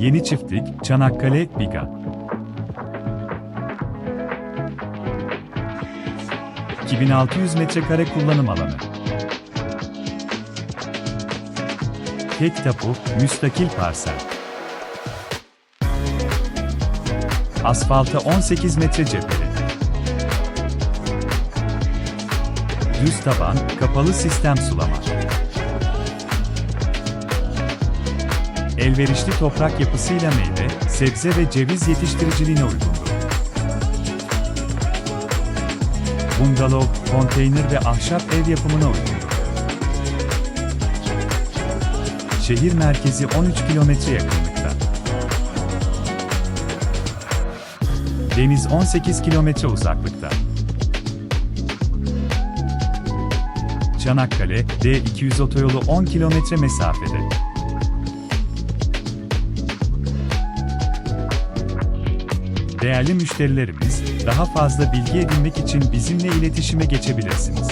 Yeni Çiftlik, Çanakkale, Biga. ...2600 metrekare kullanım alanı. Tek tapu, müstakil parsel. Asfalta 18 metre cepheli. Düz taban, kapalı sistem sulama. Elverişli toprak yapısıyla meyve, sebze ve ceviz yetiştiriciliğine uygundur. Bungalov, konteyner ve ahşap ev yapımına uygundur. Şehir merkezi 13 kilometre yakınlıkta. Deniz 18 kilometre uzaklıkta. Çanakkale, D200 otoyolu 10 kilometre mesafede. Değerli müşterilerimiz, daha fazla bilgi edinmek için bizimle iletişime geçebilirsiniz.